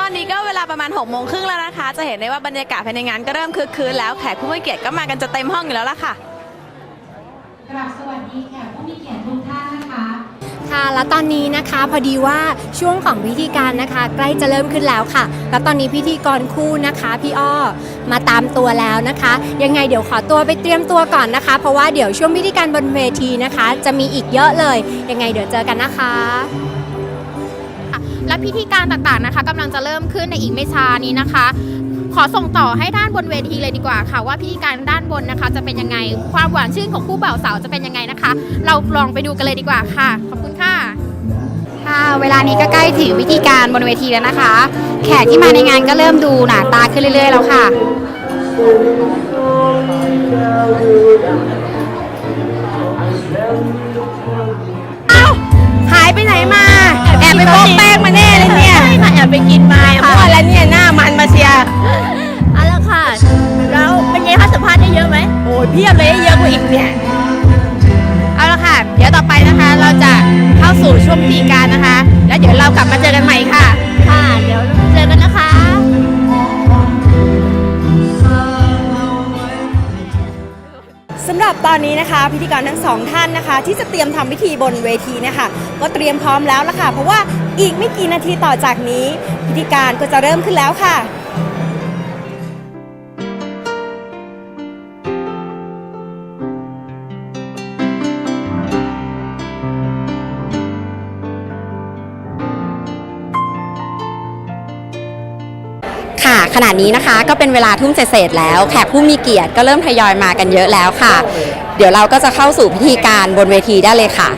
ตอนนี้ก็เวลาประมาณ6กโมงครึ่งแล้วนะคะ จะเห็นได้ว่าบรรยากาศภายในงานก็เริ่มคึกคืนแล้วแขกผู้มีเกียรติก็มากันจะเต็มห้องอยู่แล้วล่ะค่ะกราบสวัสดีแขกผู้มีเกียรติทุกท่านนะคะค่ะแล้วตอนนี้นะคะพอดีว่าช่วงของพิธีการนะคะ ใกล้จะเริ่มขึ้นแล้วค่ะ แล้วตอนนี้พิธีกรคู่นะคะพี่อ้อมาตามตัวแล้วนะคะ ยังไงเดี๋ยวขอตัวไปเตรียมตัวก่อนนะคะ เพราะว่าเดี๋ยวช่วงพิธีการบนเวทีนะคะ จะมีอีกเยอะเลย ยังไงเดี๋ยวเจอกันนะคะ และพิธีการต่างๆนะคะกำลังจะเริ่มขึ้นในอีกไม่ช้านี้นะคะ ขอส่งต่อให้ด้านบนเวทีเลยดีกว่าค่ะ ว่าพิธีการด้านบนนะคะ จะเป็นยังไงความหวานชื่นของคู่บ่าวสาวจะเป็นยังไงนะคะ เราลองไปดูกันเลยดีกว่าค่ะ ขอบคุณค่ะค่ะเวลานี้ก็ใกล้ถึงพิธีการบนเวทีแล้วนะคะ แขกที่มาในงานก็เริ่มดูหนาตาขึ้นเรื่อย ๆ แล้วค่ะหายไปไหนมาแอบ ไปโป๊กแป้งมาแน่เลยเนี่ยแอบไปกินมาเพราะอะไรเนี่ยหน้ามันมาเชียร์เอาละค่ะ แล้วเป็นไงคะสัมภาษณ์ได้เยอะไหมโอ้ยเพียบเลยเยอะกว่าอีกเนี่ย ตอนนี้นะคะพิธีกรทั้งสองท่านนะคะ ที่จะเตรียมทำพิธีบนเวทีนะคะก็เตรียมพร้อมแล้วละค่ะ เพราะว่าอีกไม่กี่นาทีต่อจากนี้ พิธีการก็จะเริ่มขึ้นแล้วค่ะ ขณะนี้นะคะ ก็เป็นเวลาทุ่มเศษแล้ว แขกผู้มีเกียรติก็เริ่มทยอยมากันเยอะแล้วค่ะ เดี๋ยวเราก็จะเข้าสู่พิธีการบนเวทีได้เลยค่ะ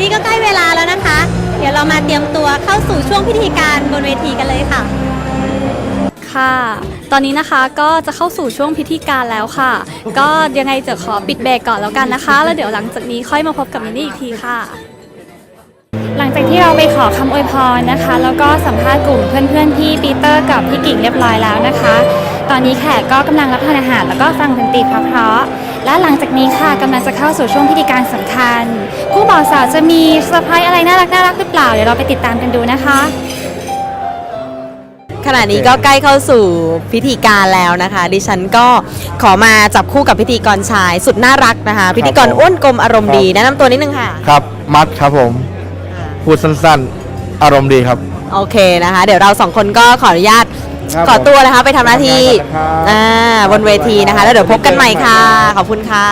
นี่ก็ใกล้เวลาแล้วนะคะเดี๋ยวเรามาเตรียมตัวเข้าสู่ช่วงพิธีการบนเวทีกันเลยค่ะ ค่ะ ตอนนี้นะคะก็จะเข้าสู่ช่วงพิธีการแล้วค่ะ ก็ยังไงจะขอปิดเบรกก่อนแล้วกันนะคะ แล้วเดี๋ยวหลังจากนี้ค่อยมาพบกับมินนี่อีกทีค่ะ หลังจากที่เราไปขอคำอวยพรนะคะ แล้วก็สัมภาษณ์กลุ่มเพื่อนๆพี่ปีเตอร์กับพี่กิ่งเรียบร้อยแล้วนะคะ ตอนนี้แขกก็กำลังรับประทานอาหาร แล้วก็ฟังดนตรีเพราะๆและหลังจากนี้ค่ะกำลังจะเข้าสู่ช่วงพิธีการสำคัญคู่บ่าวสาวจะมีเซอร์ไพรส์อะไรน่ารักน่ารักหรือเปล่าเดี๋ยวเราไปติดตามกันดูนะคะ ขณะนี้ก็ใกล้เข้าสู่พิธีการแล้วนะคะ ดิฉันก็ขอมาจับคู่กับพิธีกรชายสุดน่ารักนะคะ พิธีกรผมอ้วนกลมอารมณ์ครับดีแนะนำตัวนิดนึงค่ะ ครับ มัดครับผม พูดสั้นๆ อารมณ์ดีครับ โอเคนะคะ เดี๋ยวเราสองคนก็ขออนุญาตครับขอตัวนะคะ ไปทำหน้าที่ขอบคุณครับอ่าบนเวทีนะคะ แล้วเดี๋ยวพบกันใหม่ค่ะ ขอบคุณค่ะ